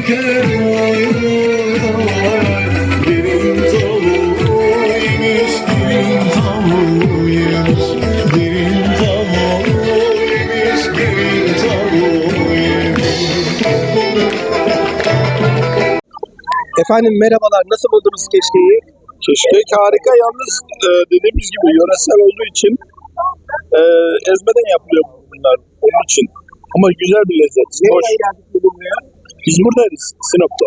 Efendim merhabalar, nasıl buldunuz keşkeyi? Keşkek harika yalnız e, dediğimiz gibi yöresel olduğu için e, ezmeden yapılıyor bunlar onun için. Ama güzel bir lezzet. Hoş. Biz buradayız Sinop'ta.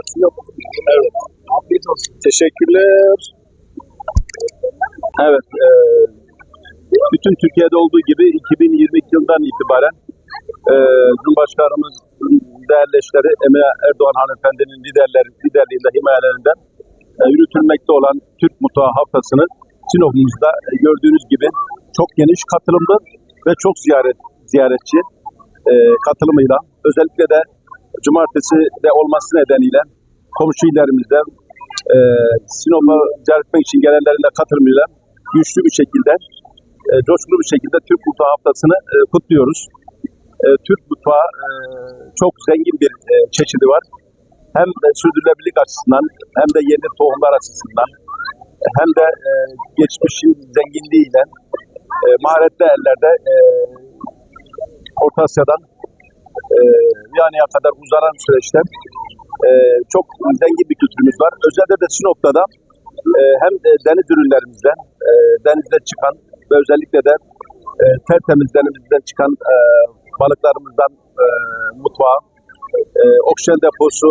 Evet. Afiyet olsun. Teşekkürler. Evet, e, bütün Türkiye'de olduğu gibi 2022 yılından itibaren e, Cumhurbaşkanımız değerli eşleri Emine Erdoğan hanımefendinin liderleri, liderliğinde, himayelerinden e, yürütülmekte olan Türk Mutfağı Haftası'nı Sinop'umuzda e, gördüğünüz gibi çok geniş katılımlı ve çok ziyaret ziyaretçi e, katılımıyla özellikle de cumartesi de olması nedeniyle komşu illerimizde e, Sinop'a etmek için gelenlerin de katılımıyla güçlü bir şekilde, e, coşkulu bir şekilde Türk Mutfağı Haftası'nı e, kutluyoruz. E, Türk mutfağı e, çok zengin bir e, çeşidi var. Hem de sürdürülebilirlik açısından hem de yeni tohumlar açısından hem de e, geçmişin zenginliğiyle e, maharetli ellerde e, Orta Asya'dan e, Viyana'ya kadar uzanan süreçte e, çok zengin bir kültürümüz var. Özellikle de Sinop'ta da e, hem de deniz ürünlerimizden, e, denizde çıkan ve özellikle de e, tertemiz denizimizden çıkan e, balıklarımızdan e, mutfağa, e, oksijen deposu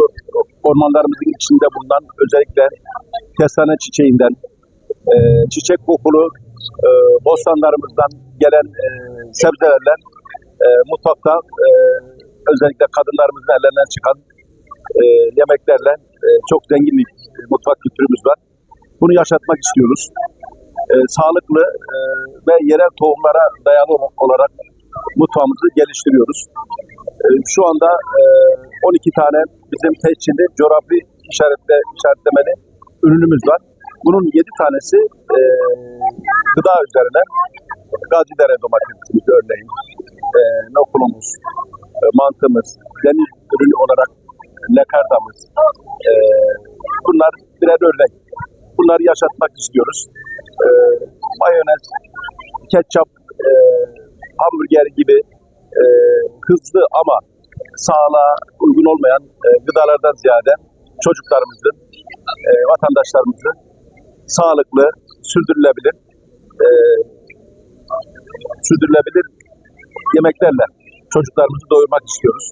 ormanlarımızın içinde bulunan özellikle kestane çiçeğinden, e, çiçek kokulu e, bostanlarımızdan gelen e, sebzelerle e, mutfakta e, özellikle kadınlarımızın ellerinden çıkan e, yemeklerle e, çok zengin bir mutfak kültürümüz var. Bunu yaşatmak istiyoruz. E, sağlıklı e, ve yerel tohumlara dayalı olarak mutfağımızı geliştiriyoruz. E, şu anda e, 12 tane bizim tescilli coğrafi işaretle işaretlemeli ürünümüz var. Bunun 7 tanesi e, gıda üzerine Gazidere domatesimiz örneğin, e, nokulumuz, e, mantımız, deniz ürünü olarak lekardamız. E, bunlar birer örnek. Bunları yaşatmak istiyoruz. E, mayonez, ketçap, e, hamburger gibi e, hızlı ama sağlığa uygun olmayan e, gıdalardan ziyade çocuklarımızın, e, vatandaşlarımızın sağlıklı, sürdürülebilir, e, sürdürülebilir yemeklerle çocuklarımızı doyurmak istiyoruz.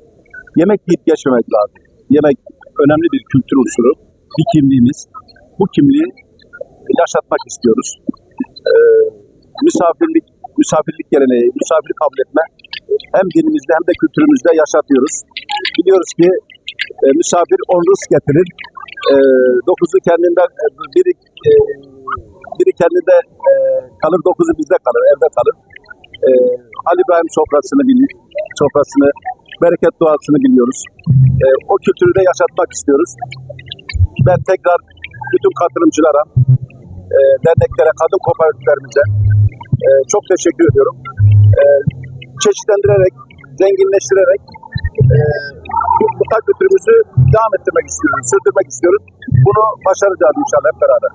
Yemek yiyip geçmemek lazım. Yemek önemli bir kültür unsuru, bir kimliğimiz. Bu kimliği yaşatmak istiyoruz. Ee, misafirlik, misafirlik geleneği, misafir kabul etme hem dinimizde hem de kültürümüzde yaşatıyoruz. Biliyoruz ki e, misafir on rızk getirir. E, dokuzu kendinde, biri, e, biri kendinde e, kalır, dokuzu bizde kalır, evde kalır. E, Ali İbrahim sofrasını biliyor, sofrasını, bereket duasını biliyoruz. E, o kültürü de yaşatmak istiyoruz. Ben tekrar bütün katılımcılara, e, derneklere, kadın kooperatiflerimize e, çok teşekkür ediyorum. E, çeşitlendirerek, zenginleştirerek e, mutfak kültürümüzü devam ettirmek istiyoruz, sürdürmek istiyoruz. Bunu başaracağız inşallah hep beraber.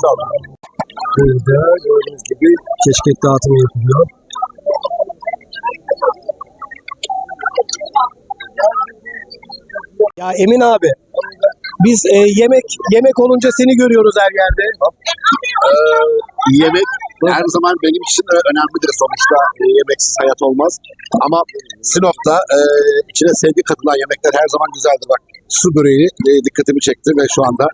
Sağ olun. Burada gördüğünüz gibi keşkek dağıtımı yapılıyor. Ya Emin abi, biz e, yemek yemek olunca seni görüyoruz her yerde. yemek her zaman benim için de önemlidir. Sonuçta e, yemeksiz hayat olmaz. Ama Sinop'ta e, içine sevgi katılan yemekler her zaman güzeldir. Bak su böreği e, dikkatimi çekti ve şu anda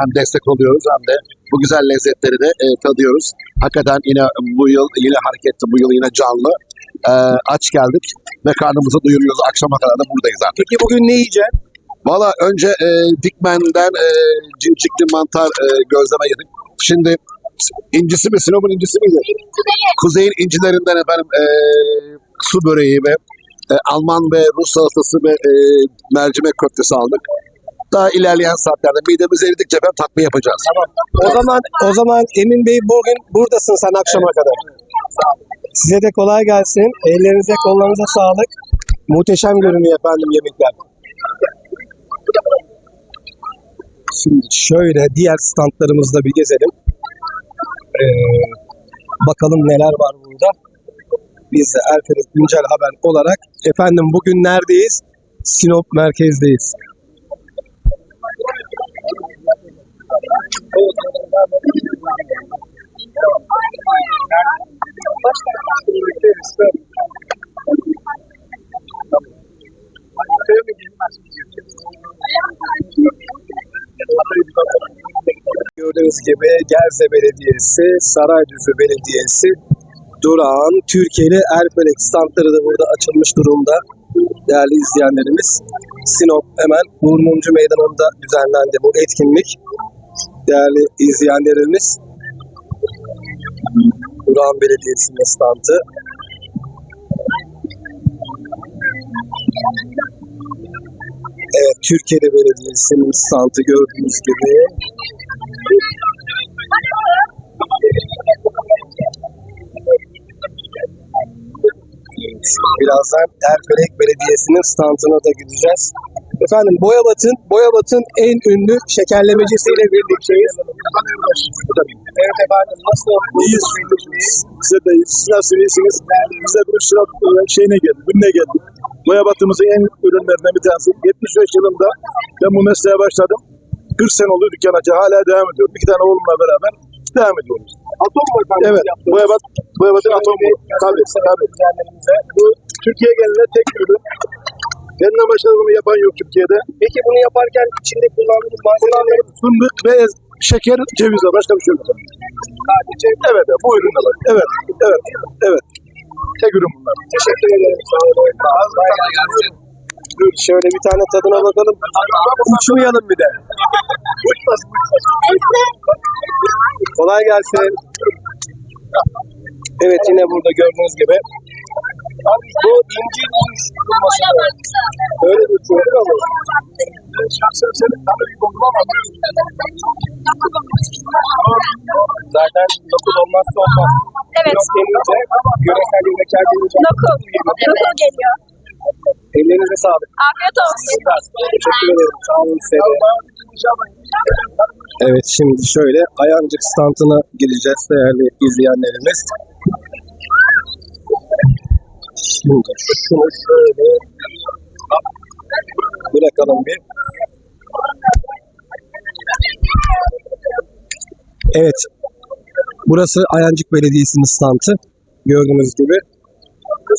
hem destek oluyoruz hem de bu güzel lezzetleri de e, tadıyoruz. Hakikaten yine bu yıl yine hareketli, bu yıl yine canlı. E, aç geldik ve karnımızı doyuruyoruz. Akşama kadar da buradayız artık. Peki bugün ne yiyeceğiz? Valla önce e, Dikmen'den e, cimcikli mantar e, gözleme yedik. Şimdi incisi mi? Sinop'un incisi miydi? Kuzeyin incilerinden efendim e, su böreği ve e, Alman ve Rus salatası ve e, mercimek köftesi aldık. Daha ilerleyen saatlerde midemiz eridikçe ben takviye yapacağız. O zaman o zaman Emin Bey bugün buradasın sen akşama kadar. Size de kolay gelsin. Ellerinize kollarınıza sağlık. Muhteşem görünüyor efendim yemekler. Şimdi şöyle diğer standlarımızda bir gezelim. Ee, bakalım neler var burada. Biz de Erfelek Güncel Haber olarak efendim bugün neredeyiz? Sinop merkezdeyiz. Gördüğünüz gibi Gerze Belediyesi, Saraydüzü Belediyesi, Durağan, Türkiye'li Erfelek standları da burada açılmış durumda. Değerli izleyenlerimiz, Sinop hemen Uğur Meydanı'nda düzenlendi bu etkinlik. Değerli izleyenlerimiz, Durağan Belediyesi'nin standı. Evet, Türkiye'de Belediyesi'nin standı gördüğünüz gibi. Birazdan Erfelek Belediyesi'nin standına da gideceğiz. Efendim Boyabat'ın Boyabat'ın en ünlü şekerlemecisiyle birlikteyiz. Evet efendim nasıl İyiyiz. Size de. Siz nasıl iyisiniz? Biz de bir sıra şeyine geldik. Gününe geldik. Boyabatımızın en ürünlerinden bir tanesi. 75 yılında ben bu mesleğe başladım. 40 sene oldu dükkan açı. Hala devam ediyorum. İki tane oğlumla beraber devam ediyoruz. Atom mu efendim? Evet. Boyabat, Boyabat'ın atomu. Tabii, tabii. Bu Türkiye genelinde tek ürün. Benden başka bunu yapan yok Türkiye'de. Peki bunu yaparken içinde kullandığınız malzemeler Fındık ve şeker, ceviz var. Başka bir şey yok. sadece Evet, evet. Bu ürünler var. Evet, evet, evet. Tek ürün bunlar. teşekkür ederim. Sağ olun. Kolay gelsin. Dur şöyle bir tane tadına bakalım. Uçmayalım bir de. Kolay gelsin. Evet yine burada gördüğünüz gibi. Bu incir olması. Öyle bir şey ama. Şahsen senin tabii bir buldum ama Zaten dokuz olmazsa olmaz. Evet. Yok denince, yöresel yemekler denince. Lokum. Lokum geliyor. Ellerinize sağlık. Afiyet olsun. Teşekkür ederim. Sağ olun size. Evet şimdi şöyle Ayancık standına gideceğiz değerli izleyenlerimiz. Şimdi şunu şöyle bırakalım bir. Evet. Burası Ayancık Belediyesi'nin standı. Gördüğünüz gibi.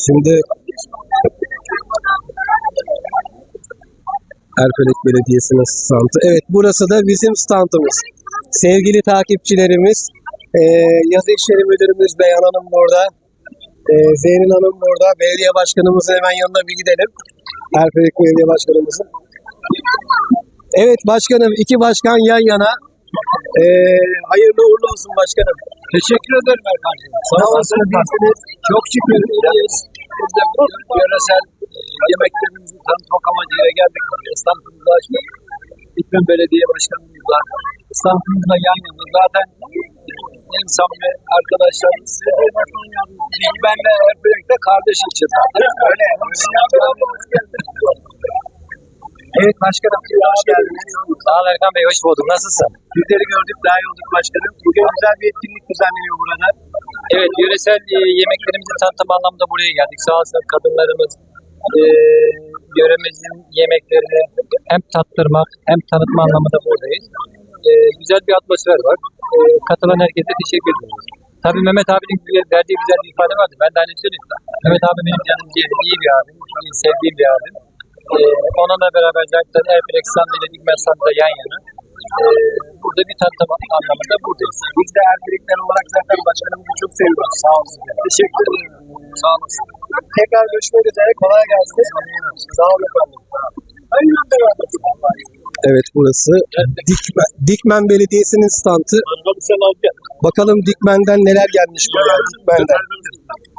Şimdi Erfelek Belediyesi'nin standı. Evet burası da bizim standımız. Sevgili takipçilerimiz, eee yazı işleri müdürümüz Beyhan Hanım burada. Eee Zeynin Hanım burada. Belediye başkanımızın hemen yanına bir gidelim. Erfelek Belediye Başkanımızın. Evet başkanım, iki başkan yan yana. Eee hayırlı uğurlu olsun başkanım. Teşekkür ederim Erkan'cığım. Sağ olasınız. Çok şükür iyiyiz. Biz de bu yöresel e, yemeklerimizi tanıtmak amacıyla geldik. İstanbul'da açtık. İklim Belediye Başkanımızla, İstanbul'da yan yana. Zaten en samimi arkadaşlarımız. Benle her birlikte kardeş için. Öyle. Evet başkanım, hoş geldiniz. Sağ ol Erkan Bey, hoş bulduk. Nasılsın? Sizleri gördük, daha iyi olduk başkanım. Bugün güzel bir etkinlik düzenleniyor burada. Evet, yöresel e, yemeklerimizi tanıtım anlamında buraya geldik. Sağ olsun kadınlarımız e, yöremizin yemeklerini hem tattırmak hem tanıtma anlamında buradayız. E, güzel bir atmosfer var. E, katılan herkese teşekkür ediyoruz. Tabii Mehmet abinin verdiği güzel bir ifade vardı. Ben de aynı söyleyeyim. Mehmet abi benim canım ciğerim, iyi bir abim, iyi, sevdiğim bir abim. E, onunla beraber zaten Erfelek Sandı ile Dikmen Sandı yan yana. E, burada bir tanıtım anlamında buradayız. Biz de erkekler olarak zaten başkanımızı çok seviyoruz. Sağ olsun. Teşekkür ederim. Sağ olasın. Tekrar görüşmek üzere. Kolay gelsin. Sağ olun efendim. Evet burası Dikmen, Dikmen Belediyesi'nin standı. Bakalım Dikmen'den neler gelmiş buraya. Dikmen'den.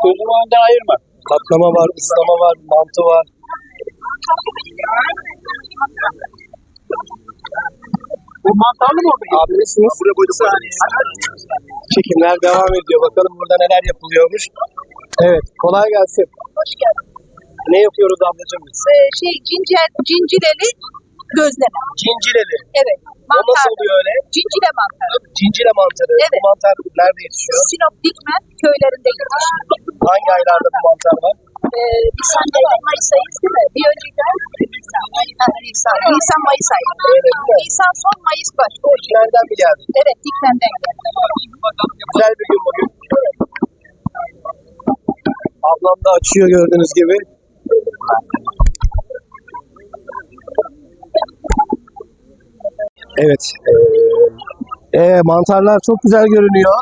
Gözümü önde ayırma. Katlama var, ıslama var, mantı var. Bu mantarlı mı orada? Abi nasılsınız? Çekimler devam ediyor. Bakalım burada neler yapılıyormuş. Evet, kolay gelsin. Hoş geldin. Ne yapıyoruz ablacığım biz? Ee, şey cincel, cincireli Gözleme. Cincileli. Evet. O nasıl Mantar. oluyor öyle? Cincile mantarı. Cincile mantarı. Bu Evet. mantar nerede yetişiyor? Sinop Dikmen köylerinde yetişiyor. Hangi aylarda bu mantar var? Ee, Nisan ayı, Mayıs ayı değil mi? Bir önceki ay Nisan, Nisan, Nisan, Mayıs ayı. Nisan son, Mayıs baş. O. Nereden mi geldi? Evet, Dikmen'den geldi. Güzel bir gün bugün. Ablam da açıyor gördüğünüz gibi. Evet. Ee, ee, mantarlar çok güzel görünüyor.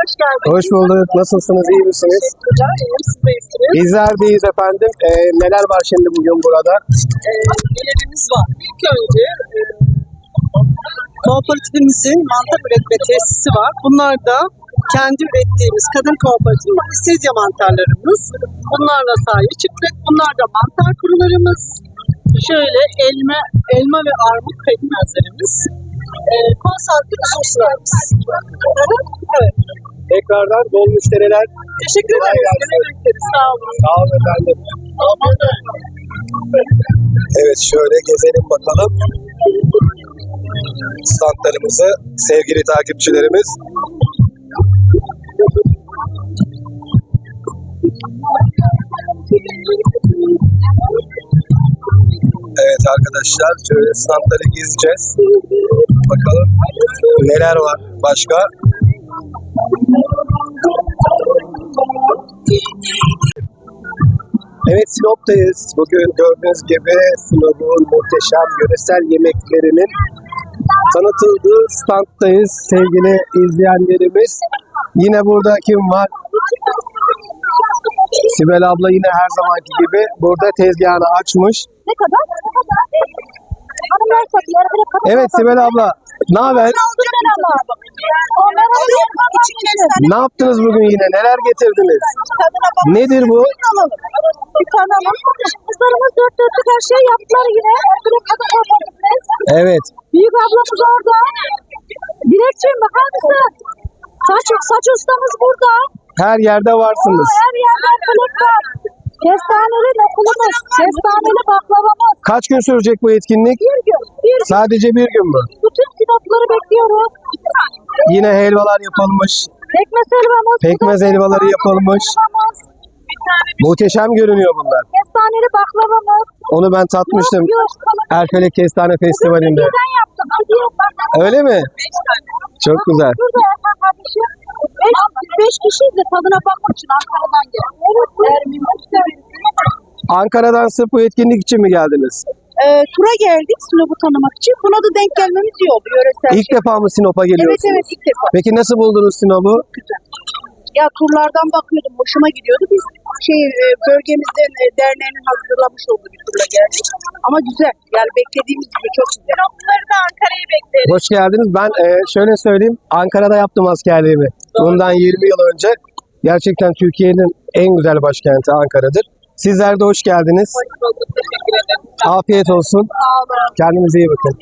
Hoş geldiniz. Hoş bulduk. Nasılsınız? İyi misiniz? Teşekkürler. İyiyim, siz de iyisiniz. Bizler deyiz efendim. Ee, neler var şimdi bugün burada? Görevimiz var. İlk önce e, kooperatifimizin mantar üretme tesisi var. Bunlar da kendi ürettiğimiz kadın kooperatifin istezya mantarlarımız. Bunlarla sahip çıktık. Bunlar da mantar kurularımız. Şöyle elma, elma ve armut pekmezlerimiz. E, konsantre uzun sularımız. Evet. Tekrardan bol müşteriler. Teşekkür ederiz. gelsin. Gene bekleriz. Sağ olun. Sağ olun efendim. Evet şöyle gezelim bakalım. Standlarımızı sevgili takipçilerimiz. Evet arkadaşlar şöyle standları gezeceğiz. Bakalım neler var başka. Evet Sinop'tayız. Bugün gördüğünüz gibi Sinop'un muhteşem yöresel yemeklerinin tanıtıldığı standdayız sevgili izleyenlerimiz. Yine burada kim var? Sibel abla yine her zamanki gibi burada tezgahını açmış. Ne kadar? Hanımlar satıyor. Evet Sibel abla ne haber? Ne yaptınız bugün yine? Neler getirdiniz? Nedir bu? Kızlarımız dört dörtlük her şeyi yaptılar yine. Evet. Büyük ablamız orada. Dilekçiğim bakar mısın? Saç, saç ustamız burada. Her yerde varsınız. Her yerde var. Kestaneli lokumumuz. Kestaneli baklavamız. Kaç gün sürecek bu etkinlik? Bir gün. Bir gün. Sadece bir gün mü? Bütün sinopları bekliyoruz. Yine helvalar yapılmış. Pekmez helvamız. Pekmez helvaları yapılmış. helvamız. Muhteşem görünüyor bunlar. Kestaneli baklavamız. Onu ben tatmıştım Erfelek Kestane Festivali'nde. Öyle mi? Çok güzel. Kardeşim. Beş, beş kişiyiz de tadına bakmak için Ankara'dan geldik. Evet. Ankara'dan sırf bu etkinlik için mi geldiniz? Ee, tura geldik Sinop'u tanımak için. Buna da denk gelmemiz iyi oldu yöresel. İlk defa mı Sinop'a Evet geliyorsunuz? evet ilk defa. Peki nasıl buldunuz Sinop'u? Ya turlardan bakıyordum hoşuma gidiyordu. Biz şey e, bölgemizden e, derneğinin hazırlamış olduğu bir turla geldik. Ama güzel. Yani beklediğimiz gibi çok güzel. Sinopluları da Ankara'ya bekleriz. Hoş geldiniz. Ben e, şöyle söyleyeyim. Ankara'da yaptım askerliğimi. Bundan 20 yıl önce. Gerçekten Türkiye'nin en güzel başkenti Ankara'dır. Sizler de hoş geldiniz. Teşekkür ederim. Afiyet olsun. Kendinize iyi bakın.